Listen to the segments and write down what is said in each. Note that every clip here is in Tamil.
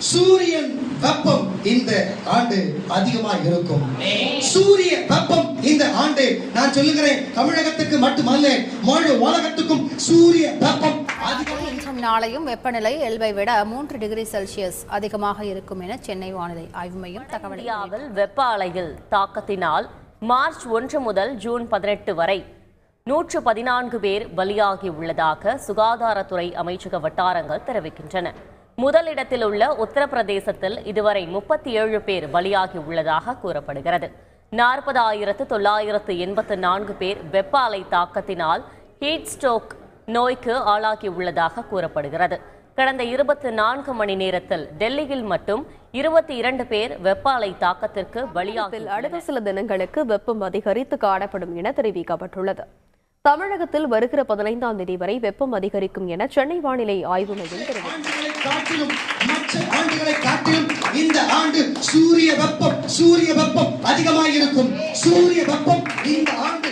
சூரியன் வெப்பம் இந்த ஆண்டு அதிகமாக இருக்கும். சூரிய வெப்பம் இந்த ஆண்டு. நான் சொல்லுகிறேன் தமிழகத்துக்கு மட்டுமல்ல முழு உலகத்துக்கும் சூரிய வெப்பம் அதிகம் இன்றும் நாளையும் வெப்பநிலை இயல்பை விட மூன்று டிகிரி செல்சியஸ் அதிகமாக இருக்கும் என சென்னை வானிலை ஆய்வு மையம் தகவல் இந்தியாவில் வெப்ப அலையில் தாக்கத்தினால் மார்ச் ஒன்று முதல் ஜூன் பதினெட்டு வரை நூற்று பதினான்கு பேர் பலியாகி உள்ளதாக சுகாதாரத்துறை அமைச்சக வட்டாரங்கள் தெரிவிக்கின்றன. முதலிடத்தில் உள்ள உத்தரப்பிரதேசத்தில் இதுவரை முப்பத்தி ஏழு பேர் பலியாகி உள்ளதாக கூறப்படுகிறது. நாற்பது ஆயிரத்து தொள்ளாயிரத்து எண்பத்து நான்கு பேர் வெப்ப அலை தாக்கத்தினால் ஹீட் ஸ்ட்ரோக் நோய்க்கு ஆளாகி உள்ளதாக கூறப்படுகிறது. கடந்த இருபத்தி நான்கு மணி நேரத்தில் டெல்லியில் மட்டும் இருபத்தி இரண்டு பேர் வெப்ப அலை தாக்கத்திற்கு பலியாகி அடுத்த சில தினங்களுக்கு வெப்பம் அதிகரித்து காணப்படும் என தெரிவிக்கப்பட்டுள்ளது. தமிழகத்தில் வருகிற பதினைந்தாம் தேதி வரை வெப்பம் அதிகரிக்கும் என சென்னை வானிலை ஆய்வு மையம் தெரிவித்துள்ளது. காட்டிலும் மற்ற ஆண்டுகளை காட்டிலும் இந்த ஆண்டு சூரிய வெப்பம் சூரிய வெப்பம் அதிகமாக இருக்கும் சூரிய வெப்பம் இந்த ஆண்டு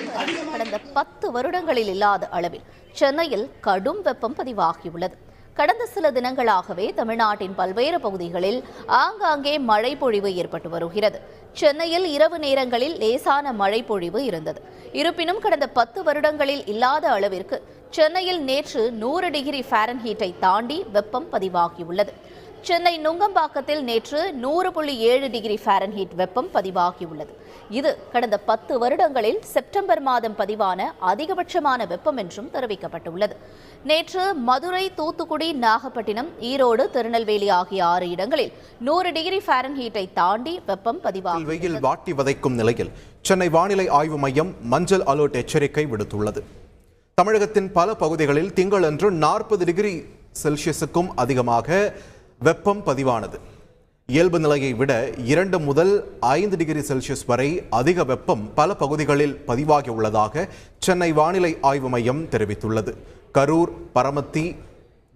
கடந்த பத்து வருடங்களில் இல்லாத அளவில் சென்னையில் கடும் வெப்பம் பதிவாகியுள்ளது. கடந்த சில தினங்களாகவே தமிழ்நாட்டின் பல்வேறு பகுதிகளில் ஆங்காங்கே மழை பொழிவு ஏற்பட்டு வருகிறது. சென்னையில் இரவு நேரங்களில் லேசான மழை பொழிவு இருந்தது. இருப்பினும் கடந்த பத்து வருடங்களில் இல்லாத அளவிற்கு சென்னையில் நேற்று நூறு டிகிரி ஃபாரன்ஹீட்டை தாண்டி வெப்பம் பதிவாகியுள்ளது. சென்னை நுங்கம்பாக்கத்தில் நேற்று நூறு புள்ளி ஏழு டிகிரி ஃபாரன்ஹீட் வெப்பம் பதிவாகியுள்ளது. இது கடந்த பத்து வருடங்களில் செப்டம்பர் மாதம் பதிவான அதிகபட்சமான வெப்பம் என்றும் தெரிவிக்கப்பட்டுள்ளது. நேற்று மதுரை தூத்துக்குடி நாகப்பட்டினம் ஈரோடு திருநெல்வேலி ஆகிய ஆறு இடங்களில் நூறு டிகிரி ஃபாரன்ஹீட்டை தாண்டி வெப்பம் பதிவாகி வெயில் வாட்டி வதைக்கும் நிலையில் சென்னை வானிலை ஆய்வு மையம் மஞ்சள் அலர்ட் எச்சரிக்கை விடுத்துள்ளது. தமிழகத்தின் பல பகுதிகளில் திங்களன்று நாற்பது டிகிரி செல்சியஸுக்கும் அதிகமாக வெப்பம் பதிவானது. இயல்பு நிலையை விட இரண்டு முதல் ஐந்து டிகிரி செல்சியஸ் வரை அதிக வெப்பம் பல பகுதிகளில் பதிவாகியுள்ளதாக சென்னை வானிலை ஆய்வு மையம் தெரிவித்துள்ளது. கரூர் பரமத்தி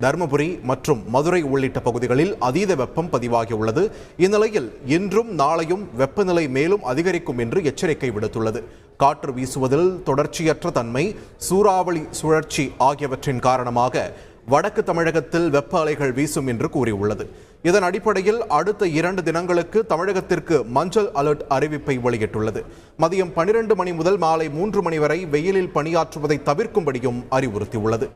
தருமபுரி மற்றும் மதுரை உள்ளிட்ட பகுதிகளில் அதீத வெப்பம் பதிவாகியுள்ளது. இந்நிலையில் இன்றும் நாளையும் வெப்பநிலை மேலும் அதிகரிக்கும் என்று எச்சரிக்கை விடுத்துள்ளது. காற்று வீசுவதில் தொடர்ச்சியற்ற தன்மை சூறாவளி சுழற்சி ஆகியவற்றின் காரணமாக வடக்கு தமிழகத்தில் வெப்ப அலைகள் வீசும் என்று கூறியுள்ளது. இதன் அடிப்படையில் அடுத்த இரண்டு தினங்களுக்கு தமிழகத்திற்கு மஞ்சள் அலர்ட் அறிவிப்பை வெளியிட்டுள்ளது. மதியம் பனிரெண்டு மணி முதல் மாலை மூன்று மணி வரை வெயிலில் பணியாற்றுவதை தவிர்க்கும்படியும் அறிவுறுத்தியுள்ளது.